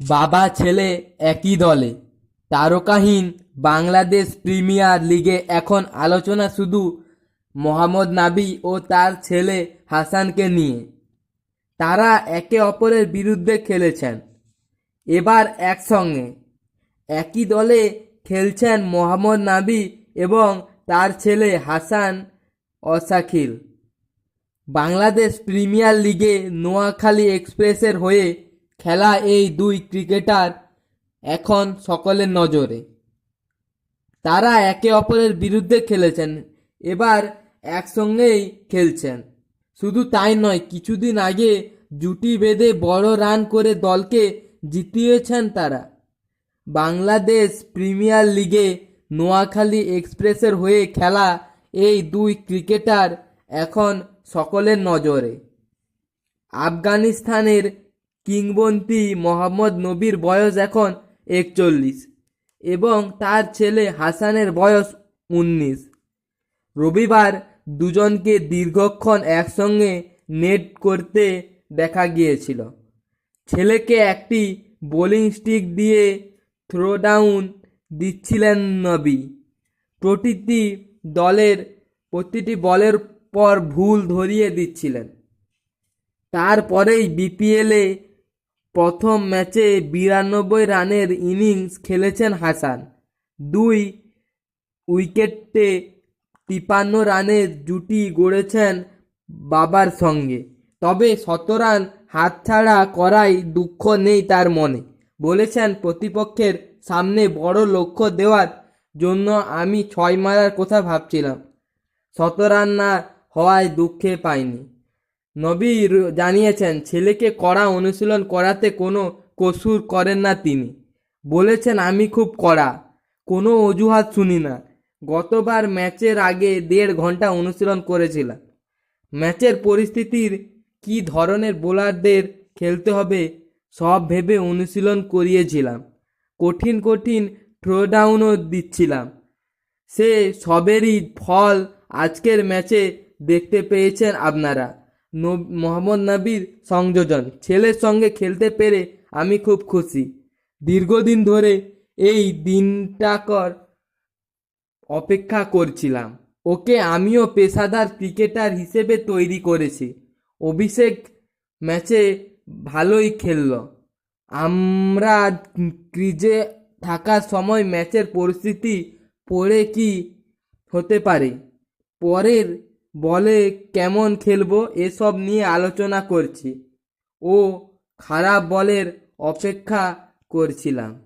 বাবা ছেলে একই দলে। তারকাহীন বাংলাদেশ প্রিমিয়ার লিগে এখন আলোচনা শুধু মোহাম্মদ নাবি ও তার ছেলে হাসানকে নিয়ে। তারা একে অপরের বিরুদ্ধে খেলেছেন। এবার একসঙ্গে। একই দলে খেলছেন মোহাম্মদ নাবি এবং তার ছেলে হাসান অসাখিল বাংলাদেশ প্রিমিয়ার লিগে নোয়াখালী এক্সপ্রেসের হয়ে খেলা এই দুই ক্রিকেটার এখন সকলের নজরে। তারা একে অপরের বিরুদ্ধে খেলেছেন, এবার একসঙ্গেই খেলছেন। শুধু তাই নয়, কিছুদিন আগে জুটি বেঁধে বড় রান করে দলকে জিতিয়েছেন তারা। বাংলাদেশ প্রিমিয়ার লিগে নোয়াখালী এক্সপ্রেসের হয়ে খেলা এই দুই ক্রিকেটার এখন সকলের নজরে। আফগানিস্তানের কিংবদন্তি মোহাম্মদ নবীর বয়স এখন একচল্লিশ এবং তার ছেলে হাসানের বয়স উনিশ। রবিবার দুজনকে দীর্ঘক্ষণ একসঙ্গে নেট করতে দেখা গিয়েছিল। ছেলেকে একটি বোলিং স্টিক দিয়ে থ্রো ডাউন দিচ্ছিলেন নবী। প্রতিটি দলের প্রতিটি বলের পর ভুল ধরিয়ে দিচ্ছিলেন। তারপরেই বিপিএলে প্রথম ম্যাচে বিরানব্বই রানের ইনিংস খেলেছেন হাসান। দুই উইকেটে তিপান্ন রানের জুটি গড়েছেন বাবার সঙ্গে। তবে শত রান হাতছাড়া করায় দুঃখ নেই তার মনে। বলেছেন, প্রতিপক্ষের সামনে বড় লক্ষ্য দেওয়ার জন্য আমি ছয় মারার কথা ভাবছিলাম। শত রান না হওয়ায় দুঃখে পাইনি। নবী জানিয়েছেন, ছেলেকে কড়া অনুশীলন করাতে কোনো কসুর করেন না তিনি। বলেছেন, আমি খুব কড়া, কোনো অজুহাত শুনি না। গতবার ম্যাচের আগে দেড় ঘণ্টা অনুশীলন করেছিলাম। ম্যাচের পরিস্থিতির কী ধরনের বোলারদের খেলতে হবে, সব ভেবে অনুশীলন করিয়েছিলাম। কঠিন কঠিন থ্রোডাউনও দিচ্ছিলাম। সে সবেরই ফল আজকের ম্যাচে দেখতে পেয়েছেন আপনারা। মোহাম্মদ নবীর সংযোজন। ছেলের সঙ্গে খেলতে পেরে আমি খুব খুশি। দীর্ঘদিন ধরে এই দিনটাকর অপেক্ষা করছিলাম। ওকে আমিও পেশাদার ক্রিকেটার হিসেবে তৈরি করেছি। অভিষেক ম্যাচে ভালোই খেলল। আমরা ক্রিজে থাকার সময় ম্যাচের পরিস্থিতি পড়ে কি হতে পারে? পরের বলে কেমন খেলব? এসব নিয়ে আলোচনা করছি। ও খারাপ বলের অপেক্ষা করছিলাম।